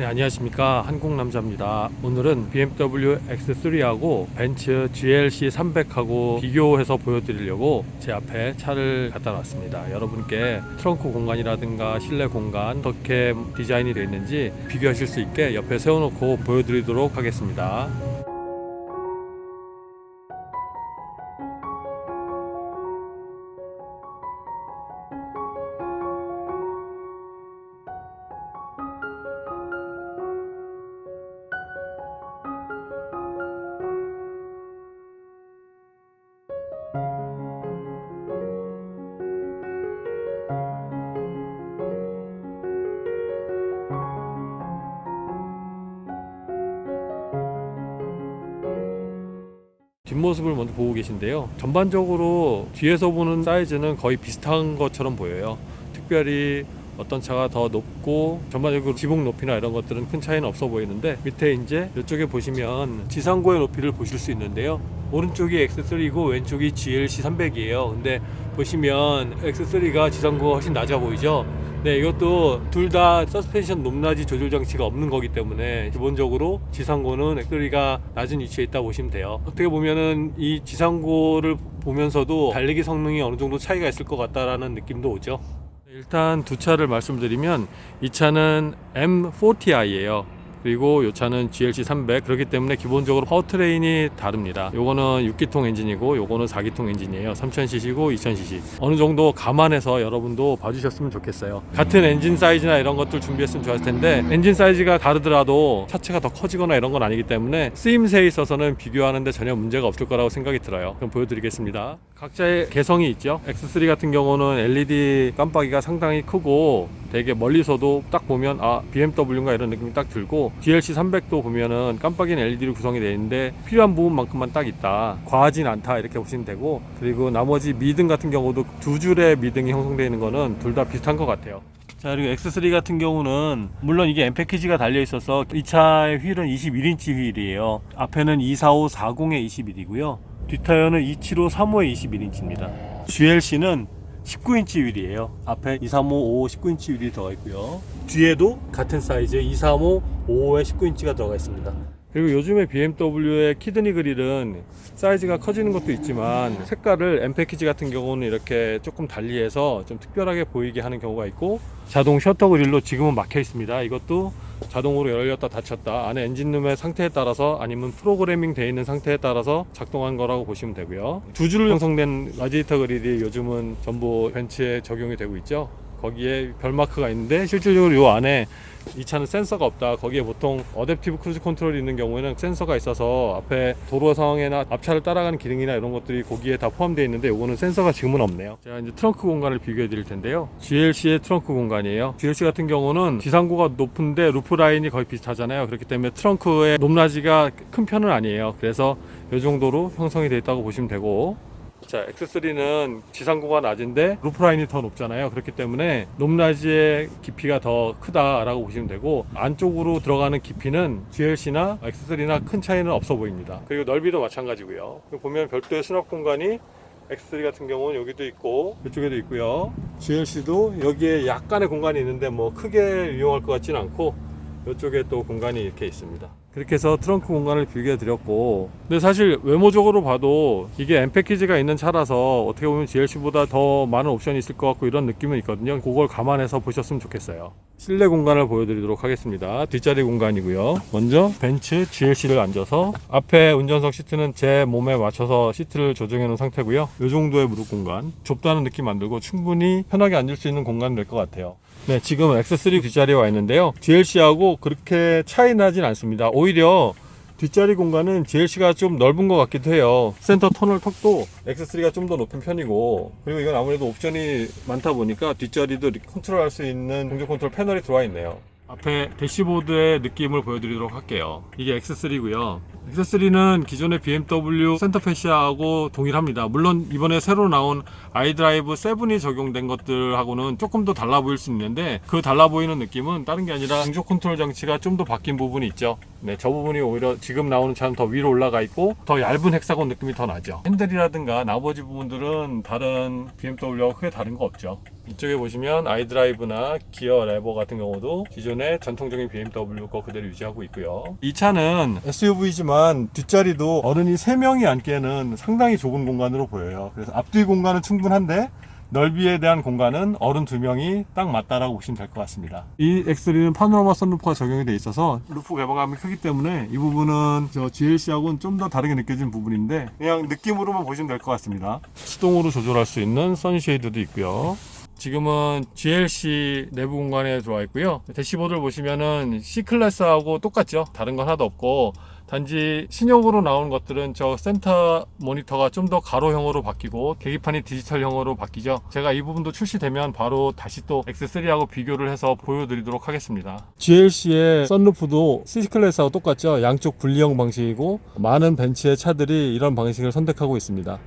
네, 안녕하십니까. 한국남자입니다. 오늘은 BMW X3하고 벤츠 GLC 300하고 비교해서 보여드리려고 제 앞에 차를 갖다 놨습니다. 여러분께 트렁크 공간이라든가 실내 공간 어떻게 디자인이 되어 있는지 비교하실 수 있게 옆에 세워놓고 보여드리도록 하겠습니다. 뒷모습을 먼저 보고 계신데요. 전반적으로 뒤에서 보는 사이즈는 거의 비슷한 것처럼 보여요. 특별히 어떤 차가 더 높고 전반적으로 지붕 높이나 이런 것들은 큰 차이는 없어 보이는데 밑에 이제 이쪽에 보시면 지상고의 높이를 보실 수 있는데요. 오른쪽이 X3이고 왼쪽이 GLC 300이에요. 근데 보시면 X3가 지상고가 훨씬 낮아 보이죠? 네, 이것도 둘 다 서스펜션 높낮이 조절 장치가 없는 거기 때문에 기본적으로 지상고는 엑스리가 낮은 위치에 있다 보시면 돼요. 어떻게 보면은 이 지상고를 보면서도 달리기 성능이 어느 정도 차이가 있을 것 같다라는 느낌도 오죠. 일단 두 차를 말씀드리면 이 차는 M40i예요. 그리고 이 차는 GLC 300 그렇기 때문에 기본적으로 파워트레인이 다릅니다. 요거는 6기통 엔진이고 요거는 4기통 엔진이에요. 3000cc고 2000cc. 어느 정도 감안해서 여러분도 봐주셨으면 좋겠어요. 같은 엔진 사이즈나 이런 것들 준비했으면 좋았을 텐데 엔진 사이즈가 다르더라도 차체가 더 커지거나 이런 건 아니기 때문에 쓰임새에 있어서는 비교하는데 전혀 문제가 없을 거라고 생각이 들어요. 그럼 보여드리겠습니다. 각자의 개성이 있죠. X3 같은 경우는 LED 깜빡이가 상당히 크고 되게 멀리서도 딱 보면 아 BMW인가 이런 느낌이 딱 들고 GLC 300도 보면은 깜빡이는 LED로 구성이 되어 있는데 필요한 부분만큼만 딱 있다. 과하진 않다 이렇게 보시면 되고 그리고 나머지 미등 같은 경우도 두 줄의 미등이 형성되어 있는 거는 둘 다 비슷한 것 같아요. 자 그리고 X3 같은 경우는 물론 이게 M 패키지가 달려 있어서 이 차의 휠은 21인치 휠이에요. 앞에는 245 40의 21이고요. 뒷타이어는 275 35의 21인치입니다. GLC는 19인치 휠이에요. 앞에 235 5 19인치 휠이 들어가 있고요. 뒤에도 같은 사이즈의 235 5의 19인치가 들어가 있습니다. 그리고 요즘에 BMW의 키드니 그릴은 사이즈가 커지는 것도 있지만 색깔을 M 패키지 같은 경우는 이렇게 조금 달리해서 좀 특별하게 보이게 하는 경우가 있고 자동 셔터 그릴로 지금은 막혀 있습니다. 이것도 자동으로 열렸다 닫혔다 안에 엔진룸의 상태에 따라서 아니면 프로그래밍 되어 있는 상태에 따라서 작동한 거라고 보시면 되고요. 두 줄로 형성된 라지에이터 그릴이 요즘은 전부 벤츠에 적용이 되고 있죠. 거기에 별 마크가 있는데 실질적으로 이 안에 이 차는 센서가 없다. 거기에 보통 어댑티브 크루즈 컨트롤이 있는 경우에는 센서가 있어서 앞에 도로 상황이나 앞차를 따라가는 기능이나 이런 것들이 거기에 다 포함되어 있는데 이거는 센서가 지금은 없네요. 제가 이제 트렁크 공간을 비교해 드릴 텐데요. GLC의 트렁크 공간이에요. GLC 같은 경우는 지상고가 높은데 루프 라인이 거의 비슷하잖아요. 그렇기 때문에 트렁크의 높낮이가 큰 편은 아니에요. 그래서 이 정도로 형성이 되어 있다고 보시면 되고 자, X3는 지상고가 낮은데 루프 라인이 더 높잖아요. 그렇기 때문에 높낮이의 깊이가 더 크다라고 보시면 되고 안쪽으로 들어가는 깊이는 GLC나 X3나 큰 차이는 없어 보입니다. 그리고 넓이도 마찬가지고요. 보면 별도의 수납 공간이 X3 같은 경우는 여기도 있고 이쪽에도 있고요. GLC도 여기에 약간의 공간이 있는데 뭐 크게 이용할 것 같지는 않고 이쪽에 또 공간이 이렇게 있습니다. 그렇게 해서 트렁크 공간을 비교해 드렸고. 근데 사실 외모적으로 봐도 이게 M 패키지가 있는 차라서 어떻게 보면 GLC보다 더 많은 옵션이 있을 것 같고 이런 느낌은 있거든요. 그걸 감안해서 보셨으면 좋겠어요. 실내 공간을 보여드리도록 하겠습니다. 뒷자리 공간이고요. 먼저 벤츠 GLC를 앉아서 앞에 운전석 시트는 제 몸에 맞춰서 시트를 조정해 놓은 상태고요. 이 정도의 무릎 공간. 좁다는 느낌 안 들고 충분히 편하게 앉을 수 있는 공간이 될 것 같아요 네, 지금 X3 뒷자리에 와 있는데요. GLC하고 그렇게 차이 나진 않습니다. 오히려 뒷자리 공간은 GLC가 좀 넓은 것 같기도 해요. 센터 터널 턱도 X3가 좀 더 높은 편이고, 그리고 이건 아무래도 옵션이 많다 보니까 뒷자리도 컨트롤 할 수 있는 공조 컨트롤 패널이 들어와 있네요. 앞에 대시보드의 느낌을 보여드리도록 할게요. 이게 X3고요. X3는 기존의 BMW 센터페시아하고 동일합니다. 물론 이번에 새로 나온 아이드라이브 7이 적용된 것들하고는 조금 더 달라 보일 수 있는데 그 달라 보이는 느낌은 다른 게 아니라 중조 컨트롤 장치가 좀 더 바뀐 부분이 있죠. 네, 저 부분이 오히려 지금 나오는 차는 더 위로 올라가 있고 더 얇은 헥사곤 느낌이 더 나죠. 핸들이라든가 나머지 부분들은 다른 BMW하고 크게 다른 거 없죠. 이쪽에 보시면 아이드라이브나 기어 레버 같은 경우도 기존의 전통적인 BMW 거 그대로 유지하고 있고요. 이 차는 SUV지만 뒷자리도 어른이 3명이 앉기에는 상당히 좁은 공간으로 보여요. 그래서 앞뒤 공간은 충분한데 넓이에 대한 공간은 어른 두 명이 딱 맞다라고 보시면 될 것 같습니다. 이 X3는 파노라마 선루프가 적용이 돼 있어서 루프 개방감이 크기 때문에 이 부분은 저 GLC하고는 좀 더 다르게 느껴지는 부분인데 그냥 느낌으로만 보시면 될 것 같습니다. 수동으로 조절할 수 있는 선쉐이드도 있고요. 지금은 GLC 내부 공간에 들어와 있고요. 대시보드를 보시면은 C 클래스하고 똑같죠. 다른 건 하나도 없고 단지 신형으로 나오는 것들은 저 센터 모니터가 좀 더 가로형으로 바뀌고 계기판이 디지털형으로 바뀌죠. 제가 이 부분도 출시되면 바로 다시 또 X3하고 비교를 해서 보여드리도록 하겠습니다. GLC의 썬루프도 C 클래스하고 똑같죠. 양쪽 분리형 방식이고 많은 벤츠의 차들이 이런 방식을 선택하고 있습니다.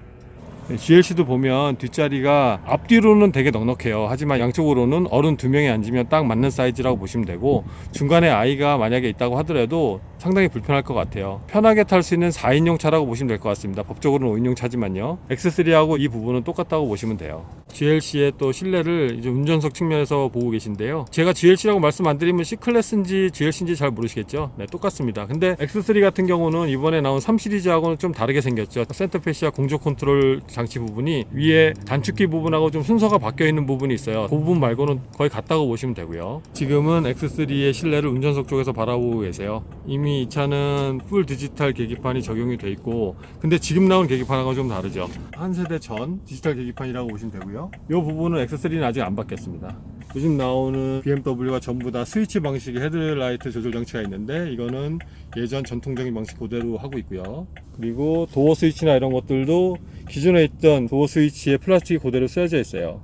GLC도 보면 뒷자리가 앞뒤로는 되게 넉넉해요. 하지만 양쪽으로는 어른 두 명이 앉으면 딱 맞는 사이즈라고 보시면 되고 중간에 아이가 만약에 있다고 하더라도 상당히 불편할 것 같아요. 편하게 탈 수 있는 4인용 차라고 보시면 될 것 같습니다. 법적으로는 5인용 차지만요. X3하고 이 부분은 똑같다고 보시면 돼요. GLC의 또 실내를 이제 운전석 측면에서 보고 계신데요. 제가 GLC라고 말씀 안 드리면 C클래스인지 GLC인지 잘 모르시겠죠? 네, 똑같습니다. 근데 X3 같은 경우는 이번에 나온 3 시리즈하고는 좀 다르게 생겼죠. 센터페시아 공조 컨트롤 장치 부분이 위에 단축키 부분하고 좀 순서가 바뀌어 있는 부분이 있어요. 그 부분 말고는 거의 같다고 보시면 되고요. 지금은 X3의 실내를 운전석 쪽에서 바라보고 계세요. 이미 이 차는 풀 디지털 계기판이 적용이 돼 있고 근데 지금 나온 계기판하고 좀 다르죠. 한 세대 전 디지털 계기판이라고 보시면 되고요. 이 부분은 X3는 아직 안 바뀌었습니다. 요즘 나오는 BMW가 전부 다 스위치 방식의 헤드라이트 조절 장치가 있는데 이거는 예전 전통적인 방식 그대로 하고 있고요. 그리고 도어 스위치나 이런 것들도 기존에 있던 도어 스위치에 플라스틱이 그대로 쓰여져 있어요.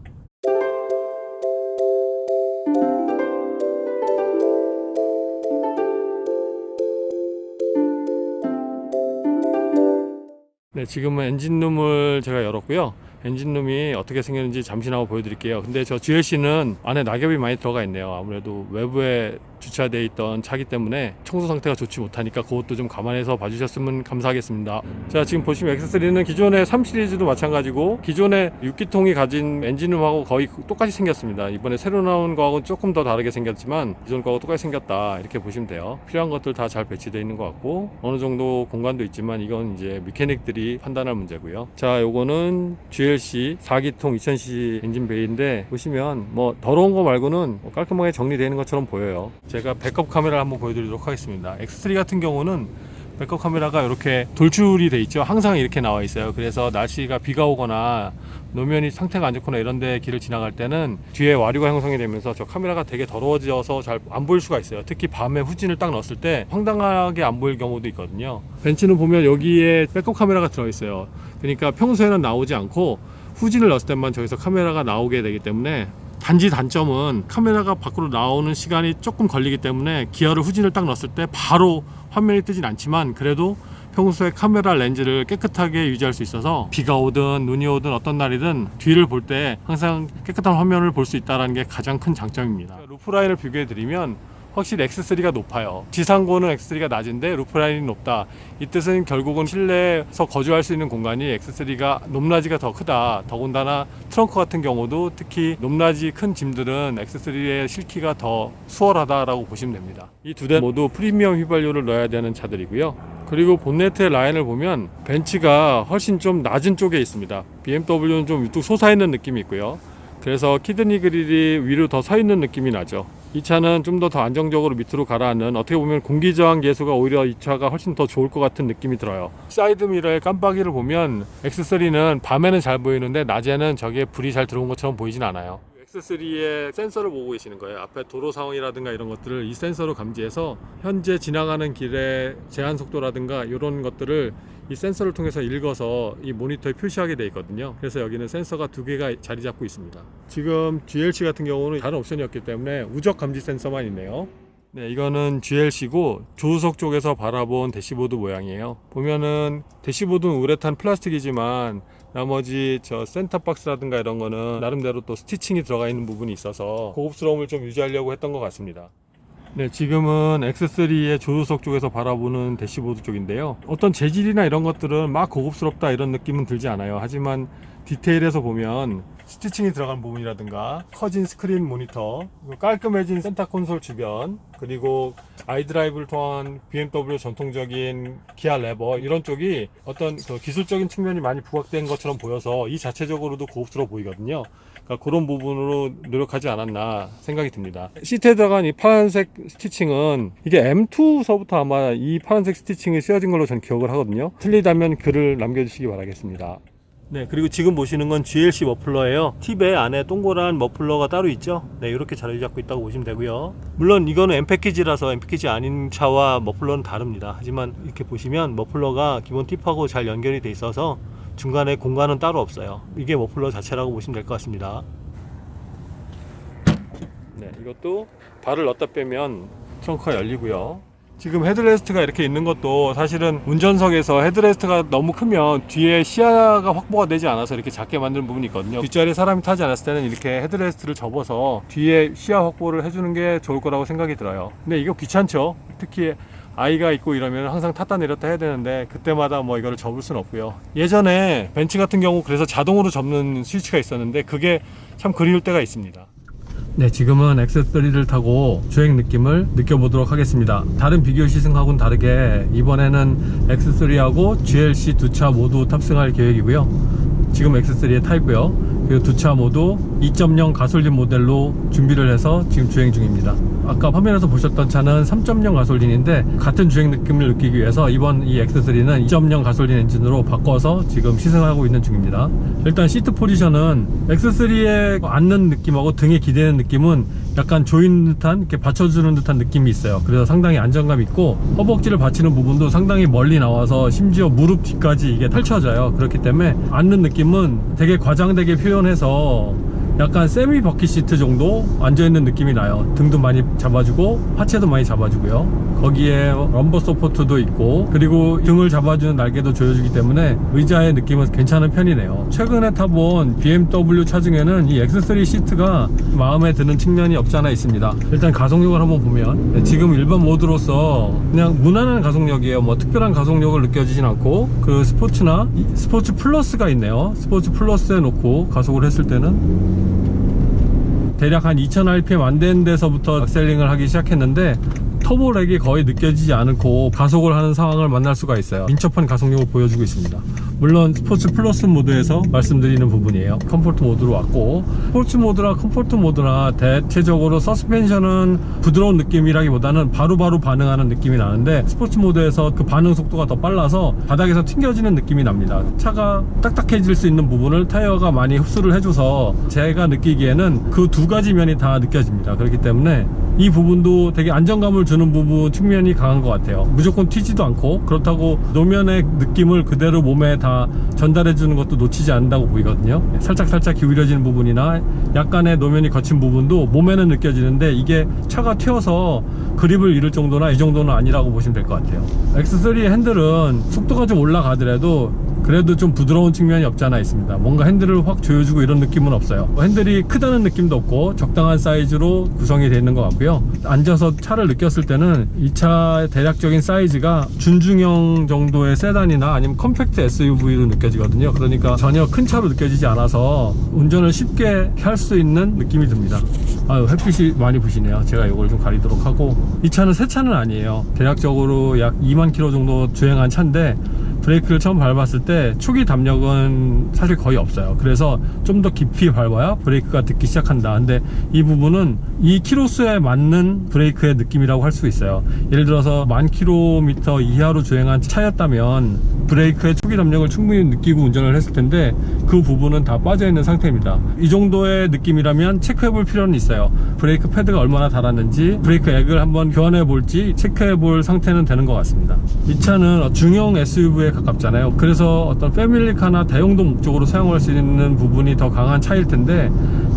네, 지금은 엔진룸을 제가 열었고요. 엔진룸이 어떻게 생겼는지 잠시 나고 보여드릴게요. 근데 저 GLC는 안에 낙엽이 많이 들어가 있네요. 아무래도 외부에 주차되어 있던 차기 때문에 청소 상태가 좋지 못하니까 그것도 좀 감안해서 봐주셨으면 감사하겠습니다. 자, 지금 보시면 X3는 기존의 3 시리즈도 마찬가지고 기존의 6기통이 가진 엔진룸하고 거의 똑같이 생겼습니다. 이번에 새로 나온 거하고는 조금 더 다르게 생겼지만 기존 거하고 똑같이 생겼다 이렇게 보시면 돼요. 필요한 것들 다 잘 배치되어 있는 것 같고 어느 정도 공간도 있지만 이건 이제 미케닉들이 판단할 문제고요. 자, 요거는 GLC 4기통 2000cc 엔진 베이인데 보시면 뭐 더러운 거 말고는 뭐 깔끔하게 정리되어 있는 것처럼 보여요. 제가 백업 카메라를 한번 보여드리도록 하겠습니다. X3 같은 경우는 백업 카메라가 이렇게 돌출이 돼 있죠. 항상 이렇게 나와 있어요. 그래서 날씨가 비가 오거나 노면이 상태가 안 좋거나 이런 데 길을 지나갈 때는 뒤에 와류가 형성이 되면서 저 카메라가 되게 더러워져서 잘 안 보일 수가 있어요. 특히 밤에 후진을 딱 넣었을 때 황당하게 안 보일 경우도 있거든요. 벤츠는 보면 여기에 백업 카메라가 들어 있어요. 그러니까 평소에는 나오지 않고 후진을 넣었을 때만 저기서 카메라가 나오게 되기 때문에 단지 단점은 카메라가 밖으로 나오는 시간이 조금 걸리기 때문에 기어를 후진을 딱 넣었을 때 바로 화면이 뜨진 않지만 그래도 평소에 카메라 렌즈를 깨끗하게 유지할 수 있어서 비가 오든 눈이 오든 어떤 날이든 뒤를 볼 때 항상 깨끗한 화면을 볼 수 있다는 게 가장 큰 장점입니다. 루프라인을 비교해 드리면 확실히 X3가 높아요. 지상고는 X3가 낮은데 루프라인이 높다. 이 뜻은 결국은 실내에서 거주할 수 있는 공간이 X3가 높낮이가 더 크다. 더군다나 트렁크 같은 경우도 특히 높낮이 큰 짐들은 X3의 실키가 더 수월하다라고 보시면 됩니다. 이 두 대 모두 프리미엄 휘발유를 넣어야 되는 차들이고요. 그리고 본네트의 라인을 보면 벤츠가 훨씬 좀 낮은 쪽에 있습니다. BMW는 좀 위쪽 솟아있는 느낌이 있고요. 그래서 키드니 그릴이 위로 더 서 있는 느낌이 나죠. 이 차는 좀 더 더 안정적으로 밑으로 가라앉는 어떻게 보면 공기 저항 계수가 오히려 이 차가 훨씬 더 좋을 것 같은 느낌이 들어요. 사이드 미러의 깜빡이를 보면 X3는 밤에는 잘 보이는데 낮에는 저게 불이 잘 들어온 것처럼 보이진 않아요. X3의 센서를 보고 계시는 거예요. 앞에 도로 상황이라든가 이런 것들을 이 센서로 감지해서 현재 지나가는 길의 제한 속도라든가 이런 것들을 이 센서를 통해서 읽어서 이 모니터에 표시하게 돼 있거든요. 그래서 여기는 센서가 두 개가 자리 잡고 있습니다. 지금 GLC 같은 경우는 다른 옵션이었기 때문에 우적 감지 센서만 있네요. 네, 이거는 GLC고 조수석 쪽에서 바라본 대시보드 모양이에요. 보면은 대시보드는 우레탄 플라스틱이지만 나머지 저 센터박스라든가 이런 거는 나름대로 또 스티칭이 들어가 있는 부분이 있어서 고급스러움을 좀 유지하려고 했던 것 같습니다. 네, 지금은 X3의 조수석 쪽에서 바라보는 대시보드 쪽인데요. 어떤 재질이나 이런 것들은 막 고급스럽다 이런 느낌은 들지 않아요. 하지만 디테일에서 보면 스티칭이 들어간 부분이라든가 커진 스크린 모니터 깔끔해진 센터 콘솔 주변 그리고 아이드라이브를 통한 BMW 전통적인 기아 레버 이런 쪽이 어떤 그 기술적인 측면이 많이 부각된 것처럼 보여서 이 자체적으로도 고급스러워 보이거든요. 그러니까 그런 부분으로 노력하지 않았나 생각이 듭니다. 시트에 들어간 이 파란색 스티칭은 이게 M2서부터 아마 이 파란색 스티칭이 쓰여진 걸로 전 기억을 하거든요. 틀리다면 글을 남겨주시기 바라겠습니다 네, 그리고 지금 보시는 건 GLC 머플러예요. 팁에 안에 동그란 머플러가 따로 있죠. 네, 이렇게 자리 잡고 있다고 보시면 되고요. 물론 이거는 M 패키지라서 M 패키지 아닌 차와 머플러는 다릅니다. 하지만 이렇게 보시면 머플러가 기본 팁하고 잘 연결이 돼 있어서 중간에 공간은 따로 없어요. 이게 머플러 자체라고 보시면 될 것 같습니다. 네, 이것도 발을 넣다 빼면 트렁크가 열리고요. 지금 헤드레스트가 이렇게 있는 것도 사실은 운전석에서 헤드레스트가 너무 크면 뒤에 시야가 확보가 되지 않아서 이렇게 작게 만드는 부분이 있거든요. 뒷자리에 사람이 타지 않았을 때는 이렇게 헤드레스트를 접어서 뒤에 시야 확보를 해주는 게 좋을 거라고 생각이 들어요. 근데 이거 귀찮죠. 특히 아이가 있고 이러면 항상 탔다 내렸다 해야 되는데 그때마다 뭐 이거를 접을 수는 없고요. 예전에 벤츠 같은 경우 그래서 자동으로 접는 스위치가 있었는데 그게 참 그리울 때가 있습니다. 네, 지금은 X3를 타고 주행 느낌을 느껴보도록 하겠습니다. 다른 비교 시승하고는 다르게 이번에는 X3하고 GLC 두 차 모두 탑승할 계획이고요. 지금 X3에 타 있고요. 그리고 두차 모두 2.0 가솔린 모델로 준비를 해서 지금 주행 중입니다. 아까 화면에서 보셨던 차는 3.0 가솔린인데 같은 주행 느낌을 느끼기 위해서 이번 이 X3는 2.0 가솔린 엔진으로 바꿔서 지금 시승하고 있는 중입니다. 일단 시트 포지션은 X3에 앉는 느낌하고 등에 기대는 느낌은 약간 조이는 듯한 이렇게 받쳐주는 듯한 느낌이 있어요. 그래서 상당히 안정감 있고 허벅지를 받치는 부분도 상당히 멀리 나와서 심지어 무릎 뒤까지 이게 펼쳐져요. 그렇기 때문에 앉는 느낌은 되게 과장되게 표현해서 약간 세미 버킷 시트 정도 앉아있는 느낌이 나요. 등도 많이 잡아주고 하체도 많이 잡아주고요. 거기에 럼버 서포트도 있고 그리고 등을 잡아주는 날개도 조여주기 때문에 의자의 느낌은 괜찮은 편이네요. 최근에 타본 BMW 차 중에는 이 X3 시트가 마음에 드는 측면이 없지 않아 있습니다. 일단 가속력을 한번 보면 네, 지금 일반 모드로서 그냥 무난한 가속력이에요. 뭐 특별한 가속력을 느껴지진 않고 그 스포츠나 이 스포츠 플러스가 있네요. 스포츠 플러스에 놓고 가속을 했을 때는 대략 한 2000rpm 안 되는 데서부터 셀링을 하기 시작했는데 터보렉이 거의 느껴지지 않고 가속을 하는 상황을 만날 수가 있어요. 민첩한 가속력을 보여주고 있습니다 물론 스포츠 플러스 모드에서 말씀드리는 부분이에요. 컴포트 모드로 왔고 스포츠 모드나 컴포트 모드나 대체적으로 서스펜션은 부드러운 느낌이라기보다는 바로 바로 반응하는 느낌이 나는데 스포츠 모드에서 그 반응 속도가 더 빨라서 바닥에서 튕겨지는 느낌이 납니다. 차가 딱딱해질 수 있는 부분을 타이어가 많이 흡수를 해줘서 제가 느끼기에는 그 두 가지 면이 다 느껴집니다. 그렇기 때문에 이 부분도 되게 안정감을 주는 부분 측면이 강한 것 같아요. 무조건 튀지도 않고 그렇다고 노면의 느낌을 그대로 몸에 다 전달해 주는 것도 놓치지 않는다고 보이거든요. 살짝 살짝 기울여지는 부분이나 약간의 노면이 거친 부분도 몸에는 느껴지는데 이게 차가 튀어서 그립을 잃을 정도나 이 정도는 아니라고 보시면 될 것 같아요. X3의 핸들은 속도가 좀 올라가더라도 그래도 좀 부드러운 측면이 없지 않아 있습니다. 뭔가 핸들을 확 조여주고 이런 느낌은 없어요. 뭐 핸들이 크다는 느낌도 없고 적당한 사이즈로 구성이 되어 있는 것 같고요. 앉아서 차를 느꼈을 때는 이 차의 대략적인 사이즈가 준중형 정도의 세단이나 아니면 컴팩트 SUV로 느껴지거든요. 그러니까 전혀 큰 차로 느껴지지 않아서 운전을 쉽게 할 수 있는 느낌이 듭니다. 아유 햇빛이 많이 부시네요. 제가 이걸 좀 가리도록 하고. 이 차는 새 차는 아니에요. 대략적으로 약 2만 킬로 정도 주행한 차인데 브레이크를 처음 밟았을 때 초기 담력은 사실 거의 없어요. 그래서 좀 더 깊이 밟아야 브레이크가 듣기 시작한다. 근데 이 부분은 이 키로수에 맞는 브레이크의 느낌이라고 할 수 있어요. 예를 들어서 만 킬로미터 이하로 주행한 차였다면 브레이크의 초기 담력을 충분히 느끼고 운전을 했을 텐데 그 부분은 다 빠져 있는 상태입니다. 이 정도의 느낌이라면 체크해 볼 필요는 있어요. 브레이크 패드가 얼마나 닳았는지 브레이크 액을 한번 교환해 볼지 체크해 볼 상태는 되는 것 같습니다. 이 차는 중형 SUV에 가깝잖아요. 그래서 어떤 패밀리카나 대용도 목적으로 사용할 수 있는 부분이 더 강한 차일 텐데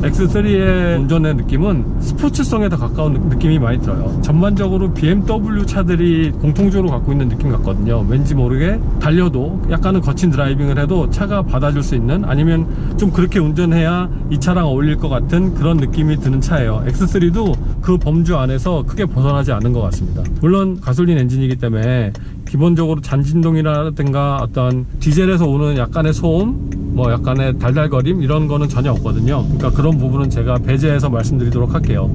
X3의 운전의 느낌은 스포츠성에 더 가까운 느- 느낌이 많이 들어요. 전반적으로 BMW 차들이 공통적으로 갖고 있는 느낌 같거든요. 왠지 모르게 달려 도 약간은 거친 드라이빙을 해도 차가 받아줄 수 있는 아니면 좀 그렇게 운전해야 이 차랑 어울릴 것 같은 그런 느낌이 드는 차예요 X3도 그 범주 안에서 크게 벗어나지 않은 것 같습니다 물론 가솔린 엔진이기 때문에 기본적으로 잔진동이라든가 어떤 디젤에서 오는 약간의 소음 뭐 약간의 달달거림 이런 거는 전혀 없거든요. 그러니까 그런 부분은 제가 배제해서 말씀드리도록 할게요.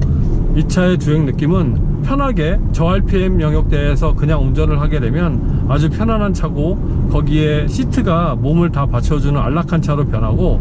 이 차의 주행 느낌은 편하게 저RPM 영역대에서 그냥 운전을 하게 되면 아주 편안한 차고 거기에 시트가 몸을 다 받쳐주는 안락한 차로 변하고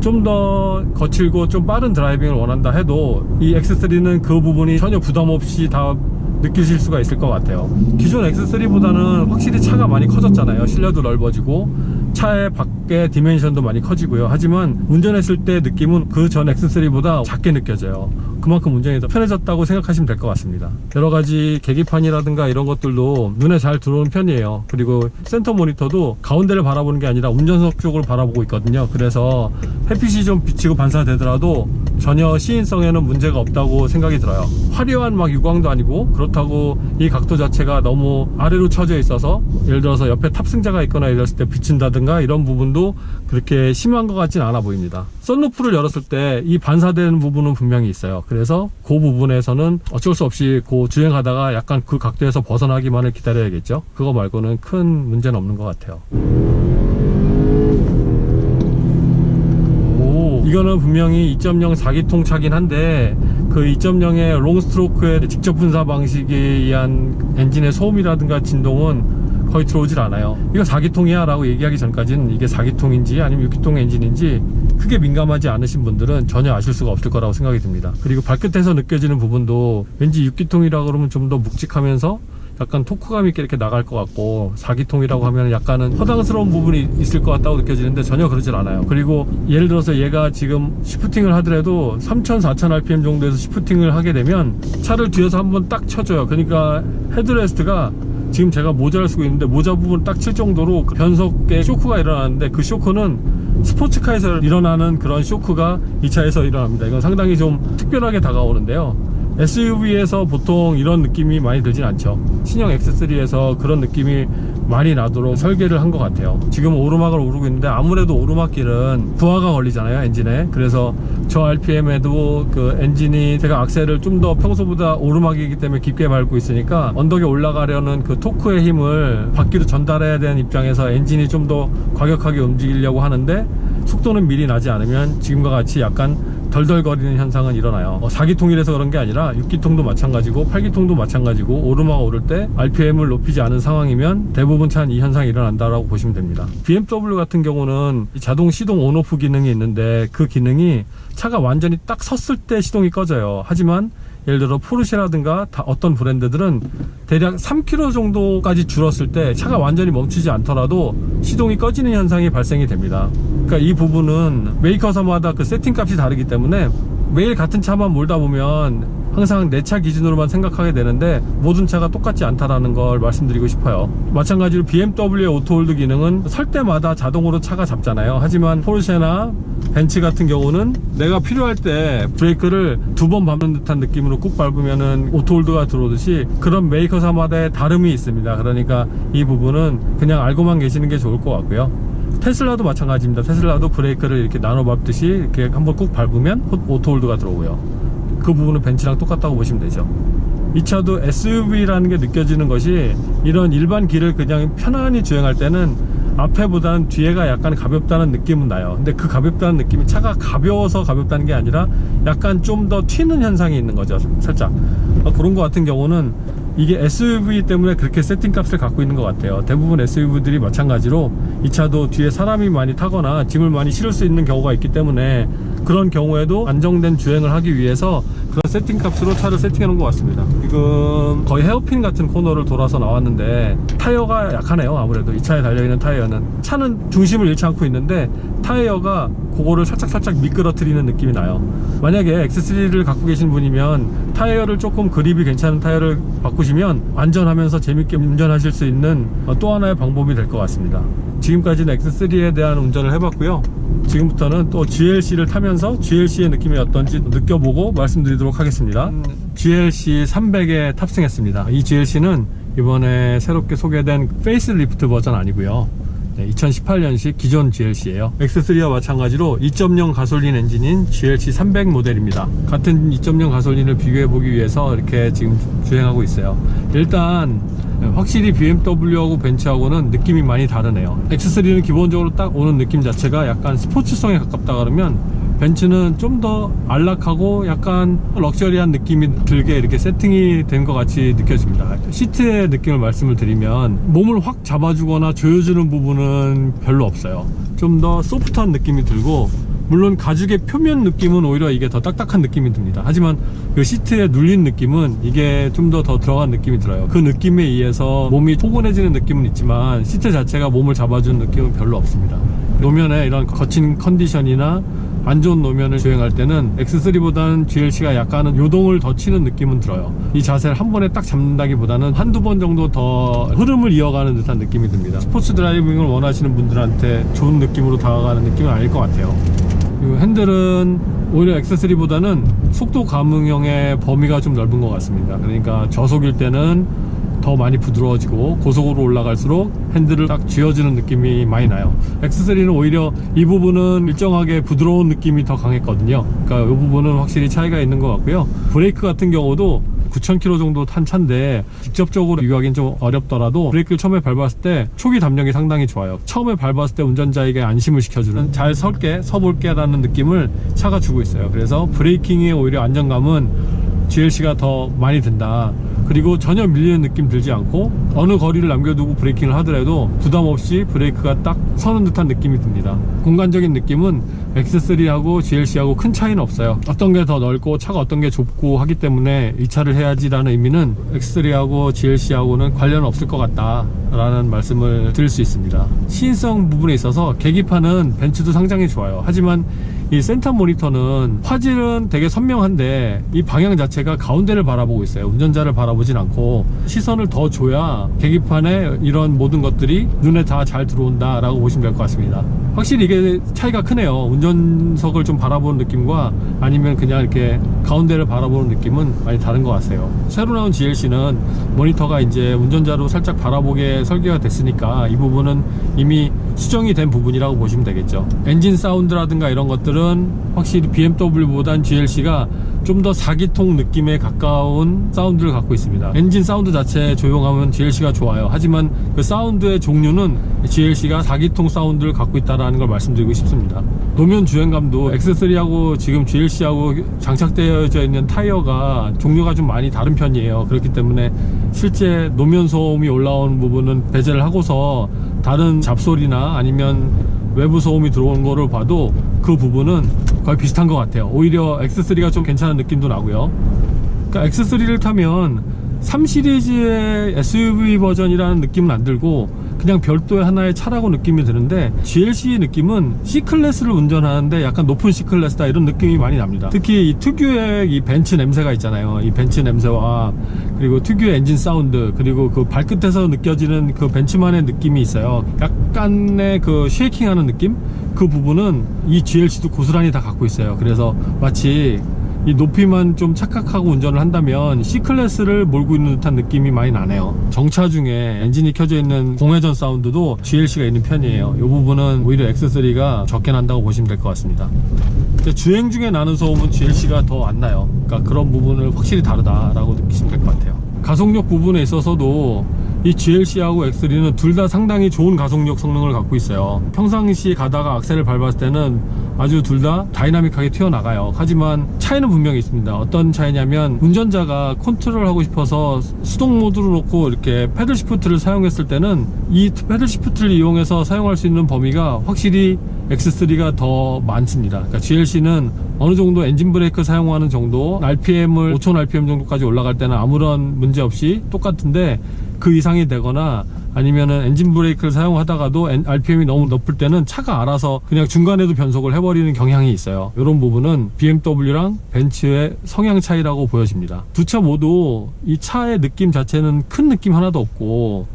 좀 더 거칠고 좀 빠른 드라이빙을 원한다 해도 이 X3는 그 부분이 전혀 부담 없이 다 느끼실 수가 있을 것 같아요. 기존 X3보다는 확실히 차가 많이 커졌잖아요. 실내도 넓어지고 차의 밖 에 디멘션도 많이 커지고요. 하지만 운전했을 때 느낌은 그 전 X3보다 작게 느껴져요. 그만큼 운전이 더 편해졌다고 생각하시면 될 것 같습니다. 여러 가지 계기판이라든가 이런 것들도 눈에 잘 들어오는 편이에요. 그리고 센터 모니터도 가운데를 바라보는 게 아니라 운전석 쪽을 바라보고 있거든요. 그래서 햇빛이 좀 비치고 반사되더라도 전혀 시인성에는 문제가 없다고 생각이 들어요. 화려한 막 유광도 아니고 그렇다고 이 각도 자체가 너무 아래로 처져 있어서 예를 들어서 옆에 탑승자가 있거나 이랬을 때 비친다든가 이런 부분도 그렇게 심한 것 같진 않아 보입니다. 썬루프를 열었을 때 이 반사되는 부분은 분명히 있어요. 그래서 그 부분에서는 어쩔 수 없이 그 주행하다가 약간 그 각도에서 벗어나기만을 기다려야겠죠. 그거 말고는 큰 문제는 없는 것 같아요. 오, 이거는 분명히 2.0 4기통 차긴 한데 그 2.0의 롱스트로크의 직접 분사 방식에 의한 엔진의 소음이라든가 진동은 거의 들어오질 않아요. 이거 4기통이야 라고 얘기하기 전까지는 이게 4기통인지 아니면 6기통 엔진인지 크게 민감하지 않으신 분들은 전혀 아실 수가 없을 거라고 생각이 듭니다. 그리고 발끝에서 느껴지는 부분도 왠지 6기통이라 그러면 좀 더 묵직하면서 약간 토크감 있게 이렇게 나갈 것 같고 4기통이라고 하면 약간은 허당스러운 부분이 있을 것 같다고 느껴지는데 전혀 그러질 않아요 그리고 예를 들어서 얘가 지금 시프팅을 하더라도 3000, 4000 rpm 정도에서 시프팅을 하게 되면 차를 뒤에서 한번 딱 쳐줘요 그러니까 헤드레스트가 지금 제가 모자를 쓰고 있는데 모자 부분 딱 칠 정도로 그 변속에 쇼크가 일어나는데 그 쇼크는 스포츠카에서 일어나는 그런 쇼크가 이 차에서 일어납니다. 이건 상당히 좀 특별하게 다가오는데요. SUV에서 보통 이런 느낌이 많이 들진 않죠. 신형 X3에서 그런 느낌이 많이 나도록 설계를 한 것 같아요. 지금 오르막을 오르고 있는데 아무래도 오르막길은 부하가 걸리잖아요 엔진에. 그래서 저 RPM에도 그 엔진이 제가 악셀을 좀 더 평소보다 오르막이기 때문에 깊게 밟고 있으니까 언덕에 올라가려는 그 토크의 힘을 바퀴로 전달해야 되는 입장에서 엔진이 좀 더 과격하게 움직이려고 하는데 속도는 미리 나지 않으면 지금과 같이 약간 덜덜거리는 현상은 일어나요. 어, 4기통이라서 그런 게 아니라 6기통도 마찬가지고 8기통도 마찬가지고 오르막 오를 때 RPM을 높이지 않은 상황이면 대부분 차는 이 현상이 일어난다라고 보시면 됩니다. BMW 같은 경우는 이 자동 시동 온오프 기능이 있는데 그 기능이 차가 완전히 딱 섰을 때 시동이 꺼져요. 하지만 예를 들어 포르쉐라든가 다 어떤 브랜드들은 대략 3km 정도까지 줄었을 때 차가 완전히 멈추지 않더라도 시동이 꺼지는 현상이 발생이 됩니다. 그러니까 이 부분은 메이커사마다 그 세팅 값이 다르기 때문에 매일 같은 차만 몰다 보면 항상 내 차 기준으로만 생각하게 되는데 모든 차가 똑같지 않다라는 걸 말씀드리고 싶어요. 마찬가지로 BMW의 오토홀드 기능은 설 때마다 자동으로 차가 잡잖아요. 하지만 포르쉐나 벤츠 같은 경우는 내가 필요할 때 브레이크를 두 번 밟는 듯한 느낌으로 꾹 밟으면은 오토홀드가 들어오듯이 그런 메이커사마다의 다름이 있습니다. 그러니까 이 부분은 그냥 알고만 계시는 게 좋을 것 같고요. 테슬라도 마찬가지입니다. 테슬라도 브레이크를 이렇게 나눠 밟듯이 이렇게 한번 꾹 밟으면 오토홀드가 들어오고요. 그 부분은 벤츠랑 똑같다고 보시면 되죠. 이 차도 SUV라는 게 느껴지는 것이 이런 일반 길을 그냥 편안히 주행할 때는 앞에보다는 뒤에가 약간 가볍다는 느낌은 나요. 근데 그 가볍다는 느낌이 차가 가벼워서 가볍다는 게 아니라 약간 좀 더 튀는 현상이 있는 거죠. 살짝. 어, 그런 거 같은 경우는 이게 SUV 때문에 그렇게 세팅 값을 갖고 있는 것 같아요. 대부분 SUV들이 마찬가지로 이 차도 뒤에 사람이 많이 타거나 짐을 많이 실을 수 있는 경우가 있기 때문에 그런 경우에도 안정된 주행을 하기 위해서 그런 세팅 값으로 차를 세팅해 놓은 것 같습니다. 지금 거의 헤어핀 같은 코너를 돌아서 나왔는데 타이어가 약하네요. 아무래도 이 차에 달려있는 타이어는 차는 중심을 잃지 않고 있는데 타이어가 그거를 살짝살짝 미끄러뜨리는 느낌이 나요. 만약에 X3를 갖고 계신 분이면 타이어를 조금 그립이 괜찮은 타이어를 바꾸시면 안전하면서 재밌게 운전하실 수 있는 어, 또 하나의 방법이 될 것 같습니다. 지금까지는 X3에 대한 운전을 해봤고요. 지금부터는 또 GLC를 타면서 GLC의 느낌이 어떤지 느껴보고 말씀드리도록 하겠습니다. GLC 300에 탑승했습니다. 이 GLC는 이번에 새롭게 소개된 페이스리프트 버전 아니고요. 2018년식 기존 GLC예요. X3와 마찬가지로 2.0 가솔린 엔진인 GLC 300 모델입니다. 같은 2.0 가솔린을 비교해 보기 위해서 이렇게 지금 주행하고 있어요. 일단 네, 확실히 BMW하고 벤츠하고는 느낌이 많이 다르네요. X3는 기본적으로 딱 오는 느낌 자체가 약간 스포츠성에 가깝다 그러면 벤츠는 좀 더 안락하고 약간 럭셔리한 느낌이 들게 이렇게 세팅이 된 것 같이 느껴집니다. 시트의 느낌을 말씀을 드리면 몸을 확 잡아주거나 조여주는 부분은 별로 없어요. 좀 더 소프트한 느낌이 들고 물론 가죽의 표면 느낌은 오히려 이게 더 딱딱한 느낌이 듭니다. 하지만 그 시트에 눌린 느낌은 이게 좀 더 더 들어간 느낌이 들어요. 그 느낌에 의해서 몸이 포근해지는 느낌은 있지만 시트 자체가 몸을 잡아주는 느낌은 별로 없습니다. 노면에 이런 거친 컨디션이나 안 좋은 노면을 주행할 때는 X3보다는 GLC가 약간은 요동을 더 치는 느낌은 들어요. 이 자세를 한 번에 딱 잡는다기보다는 한두 번 정도 더 흐름을 이어가는 듯한 느낌이 듭니다. 스포츠 드라이빙을 원하시는 분들한테 좋은 느낌으로 다가가는 느낌은 아닐 것 같아요. 이 핸들은 오히려 X3보다는 속도 감응형의 범위가 좀 넓은 것 같습니다. 그러니까 저속일 때는 더 많이 부드러워지고 고속으로 올라갈수록 핸들을 딱 쥐어주는 느낌이 많이 나요. X3는 오히려 이 부분은 일정하게 부드러운 느낌이 더 강했거든요. 그러니까 이 부분은 확실히 차이가 있는 것 같고요. 브레이크 같은 경우도 9,000km 정도 탄 차인데 직접적으로 비교하기는 좀 어렵더라도 브레이크를 처음에 밟았을 때 초기 담력이 상당히 좋아요. 처음에 밟았을 때 운전자에게 안심을 시켜주는 잘 설게 서볼게 라는 느낌을 차가 주고 있어요. 그래서 브레이킹의 오히려 안정감은 GLC가 더 많이 든다. 그리고 전혀 밀리는 느낌 들지 않고 어느 거리를 남겨두고 브레이킹을 하더라도 부담 없이 브레이크가 딱 서는 듯한 느낌이 듭니다. 공간적인 느낌은 X3하고 GLC하고 큰 차이는 없어요. 어떤 게 더 넓고 차가 어떤 게 좁고 하기 때문에 이 차를 해야지 라는 의미는 X3하고 GLC하고는 관련 없을 것 같다 라는 말씀을 드릴 수 있습니다. 시인성 부분에 있어서 계기판은 벤츠도 상당히 좋아요. 하지만 이 센터 모니터는 화질은 되게 선명한데 이 방향 자체가 가운데를 바라보고 있어요. 운전자를 바라보진 않고 시선을 더 줘야 계기판에 이런 모든 것들이 눈에 다 잘 들어온다 라고 보시면 될 것 같습니다. 확실히 이게 차이가 크네요. 운전석을 좀 바라보는 느낌과 아니면 그냥 이렇게 가운데를 바라보는 느낌은 많이 다른 것 같아요. 새로 나온 GLC는 모니터가 이제 운전자로 살짝 바라보게 설계가 됐으니까 이 부분은 이미 수정이 된 부분이라고 보시면 되겠죠. 엔진 사운드라든가 이런 것들은 확실히 BMW보단 GLC가 좀 더 4기통 느낌에 가까운 사운드를 갖고 있습니다. 엔진 사운드 자체 조용하면 GLC가 좋아요. 하지만 그 사운드의 종류는 GLC가 4기통 사운드를 갖고 있다는 걸 말씀드리고 싶습니다. 노면 주행감도 X3하고 지금 GLC하고 장착되어져 있는 타이어가 종류가 좀 많이 다른 편이에요. 그렇기 때문에 실제 노면 소음이 올라오는 부분은 배제를 하고서 다른 잡소리나 아니면 외부 소음이 들어오는 거를 봐도 그 부분은 거의 비슷한 것 같아요. 오히려 X3가 좀 괜찮은 느낌도 나고요. 그러니까 X3를 타면 3 시리즈의 SUV 버전이라는 느낌은 안 들고 그냥 별도의 하나의 차라고 느낌이 드는데 GLC 느낌은 C클래스를 운전하는데 약간 높은 C클래스다 이런 느낌이 많이 납니다. 특히 이 특유의 이 벤츠 냄새가 있잖아요. 이 벤츠 냄새와 그리고 특유의 엔진 사운드 그리고 그 발끝에서 느껴지는 그 벤츠만의 느낌이 있어요. 약간의 그 쉐이킹하는 느낌? 그 부분은 이 GLC도 고스란히 다 갖고 있어요. 그래서 마치 이 높이만 좀 착각하고 운전을 한다면 C클래스를 몰고 있는 듯한 느낌이 많이 나네요. 정차 중에 엔진이 켜져 있는 공회전 사운드도 GLC가 있는 편이에요. 이 부분은 오히려 X3가 적게 난다고 보시면 될 것 같습니다. 주행 중에 나는 소음은 GLC가 더 안 나요. 그러니까 그런 부분을 확실히 다르다라고 느끼시면 될 것 같아요. 가속력 부분에 있어서도 이 GLC하고 X3는 둘 다 상당히 좋은 가속력 성능을 갖고 있어요. 평상시 가다가 악셀을 밟았을 때는 아주 둘 다 다이나믹하게 튀어나가요. 하지만 차이는 분명히 있습니다. 어떤 차이냐면 운전자가 컨트롤 하고 싶어서 수동 모드로 놓고 이렇게 패들 시프트를 사용했을 때는 이 패들 시프트를 이용해서 사용할 수 있는 범위가 확실히 X3가 더 많습니다. 그러니까 GLC는 어느 정도 엔진 브레이크 사용하는 정도, RPM을 5000 RPM 정도까지 올라갈 때는 아무런 문제 없이 똑같은데 그 이상이 되거나 아니면은 엔진 브레이크를 사용하다가도 RPM이 너무 높을 때는 차가 알아서 그냥 중간에도 변속을 해버리는 경향이 있어요. 이런 부분은 BMW랑 벤츠의 성향 차이라고 보여집니다. 두 차 모두 이 차의 느낌 자체는 큰 느낌 하나도 없고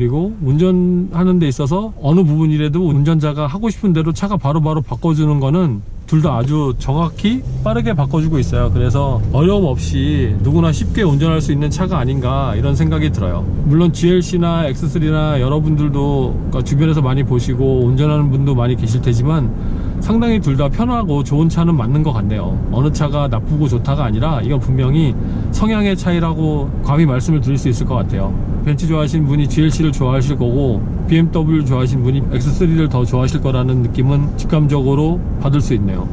그리고 운전하는 데 있어서 어느 부분이라도 운전자가 하고 싶은 대로 차가 바로 바로 바꿔주는 거는 둘 다 아주 정확히 빠르게 바꿔주고 있어요. 그래서 어려움 없이 누구나 쉽게 운전할 수 있는 차가 아닌가 이런 생각이 들어요. 물론 GLC나 X3나 여러분들도 그러니까 주변에서 많이 보시고 운전하는 분도 많이 계실 테지만 상당히 둘 다 편하고 좋은 차는 맞는 것 같네요. 어느 차가 나쁘고 좋다가 아니라 이건 분명히 성향의 차이라고 감히 말씀을 드릴 수 있을 것 같아요. 벤츠 좋아하시는 분이 GLC를 좋아하실 거고 BMW 좋아하시는 분이 X3를 더 좋아하실 거라는 느낌은 직감적으로 받을 수 있네요.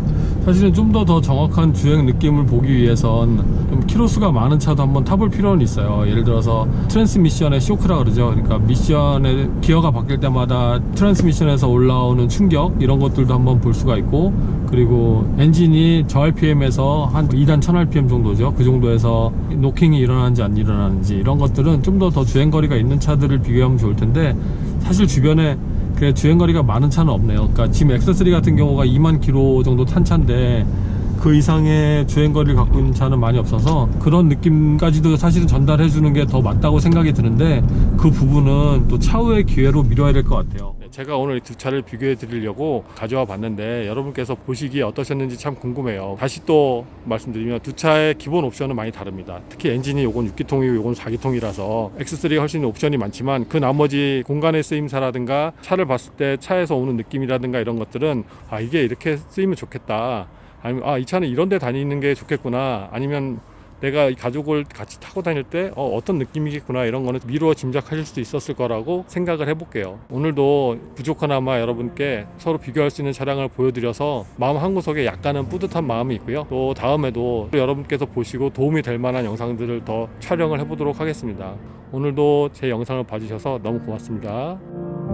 사실은 좀 더더 정확한 주행 느낌을 보기 위해선 좀 키로수가 많은 차도 한번 타볼 필요는 있어요. 예를 들어서 트랜스미션의 쇼크라 그러죠. 그러니까 미션의 기어가 바뀔 때마다 트랜스미션에서 올라오는 충격 이런 것들도 한번 볼 수가 있고 그리고 엔진이 저 RPM에서 한 2단 1000rpm 정도죠. 그 정도에서 노킹이 일어나는지 안 일어나는지 이런 것들은 좀 더 더 주행거리가 있는 차들을 비교하면 좋을 텐데 사실 주변에 그래 주행거리가 많은 차는 없네요. 그러니까 지금 X3 같은 경우가 2만 킬로 정도 탄 차인데 그 이상의 주행거리를 갖고 있는 차는 많이 없어서 그런 느낌까지도 사실은 전달해 주는 게 더 맞다고 생각이 드는데 그 부분은 또 차후의 기회로 미뤄야 될 것 같아요. 제가 오늘 이두 차를 비교해 드리려고 가져와 봤는데 여러분께서 보시기에 어떠셨는지 참 궁금해요. 다시 또 말씀드리면 두 차의 기본 옵션은 많이 다릅니다. 특히 엔진이 요건 6기통이고 요건 4기통이라서 X3가 훨씬 옵션이 많지만 그 나머지 공간의 쓰임사라든가 차를 봤을 때 차에서 오는 느낌이라든가 이런 것들은 아 이게 이렇게 쓰이면 좋겠다. 아니면 아 이 차는 이런 데 다니는 게 좋겠구나. 아니면 내가 이 가족을 같이 타고 다닐 때 어, 어떤 느낌이겠구나 이런 거는 미루어 짐작하실 수도 있었을 거라고 생각을 해볼게요. 오늘도 부족하나마 여러분께 서로 비교할 수 있는 차량을 보여드려서 마음 한구석에 약간은 뿌듯한 마음이 있고요. 또 다음에도 여러분께서 보시고 도움이 될 만한 영상들을 더 촬영을 해보도록 하겠습니다. 오늘도 제 영상을 봐주셔서 너무 고맙습니다.